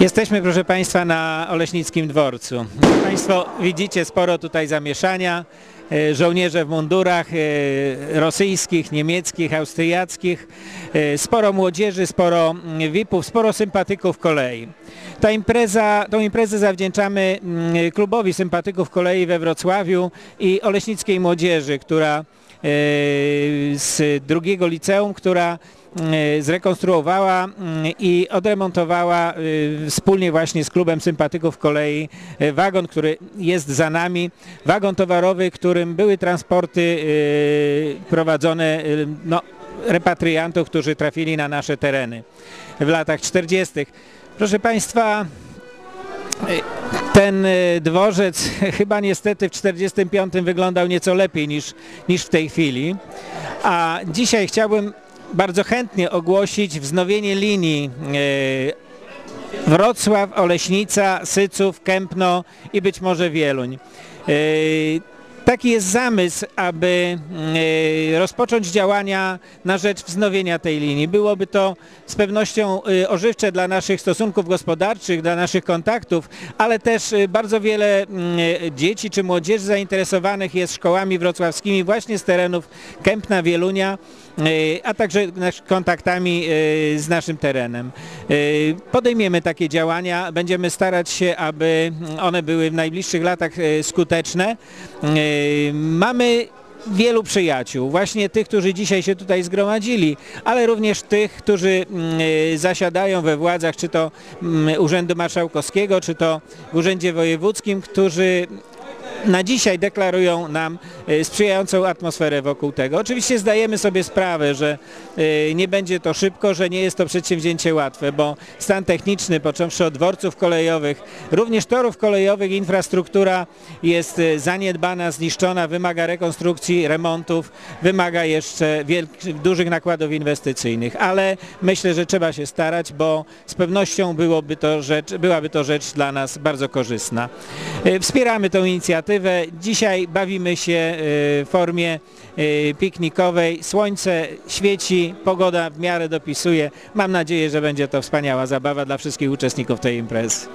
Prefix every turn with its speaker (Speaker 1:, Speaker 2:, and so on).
Speaker 1: Jesteśmy, proszę Państwa, na Oleśnickim Dworcu. Państwo widzicie sporo tutaj zamieszania. E, Żołnierze w mundurach e, rosyjskich, niemieckich, austriackich, e, sporo młodzieży, sporo mm, VIP-ów, sporo sympatyków kolei. Ta impreza, tą imprezę zawdzięczamy mm, klubowi sympatyków kolei we Wrocławiu i Oleśnickiej Młodzieży, która z drugiego liceum, która e, zrekonstruowała mm, i odremontowała e, wspólnie właśnie z klubem sympatyków kolei e, wagon, który jest za nami, wagon towarowy, którym były transporty e, prowadzone e, no, repatriantów, którzy trafili na nasze tereny w latach 40. Proszę Państwa, ten e, dworzec chyba niestety w 45 wyglądał nieco lepiej niż, niż w tej chwili. A dzisiaj chciałbym bardzo chętnie ogłosić wznowienie linii e, Wrocław, Oleśnica, Syców, Kępno i być może Wieluń. Taki jest zamysł, aby e, rozpocząć działania na rzecz wznowienia tej linii. Byłoby to z pewnością e, ożywcze dla naszych stosunków gospodarczych, dla naszych kontaktów, ale też e, bardzo wiele mm, e, dzieci czy młodzieży zainteresowanych jest szkołami wrocławskimi właśnie z terenów Kępna, Wielunia, a także kontaktami e, z naszym terenem. E, Podejmiemy takie działania, będziemy starać się, aby one były w najbliższych latach e, skuteczne. E, Mamy wielu przyjaciół, właśnie tych, którzy dzisiaj się tutaj zgromadzili, ale również tych, którzy mm, e, zasiadają we władzach, czy to mm, Urzędu Marszałkowskiego, czy to w Urzędzie Wojewódzkim, którzy na dzisiaj deklarują nam e, sprzyjającą atmosferę wokół tego. Oczywiście zdajemy sobie sprawę, że e, nie będzie to szybko, że nie jest to przedsięwzięcie łatwe, bo stan techniczny, począwszy od dworców kolejowych, również torów kolejowych, infrastruktura jest e, zaniedbana, zniszczona, wymaga rekonstrukcji, remontów, wymaga jeszcze dużych nakładów inwestycyjnych, ale myślę, że trzeba się starać, bo z pewnością byłoby to rzecz, byłaby to rzecz dla nas bardzo korzystna. Wspieramy tę inicjatywę. Dzisiaj bawimy się e, w formie e, piknikowej. Słońce świeci, pogoda w miarę dopisuje. Mam nadzieję, że będzie to wspaniała zabawa dla wszystkich uczestników tej imprezy.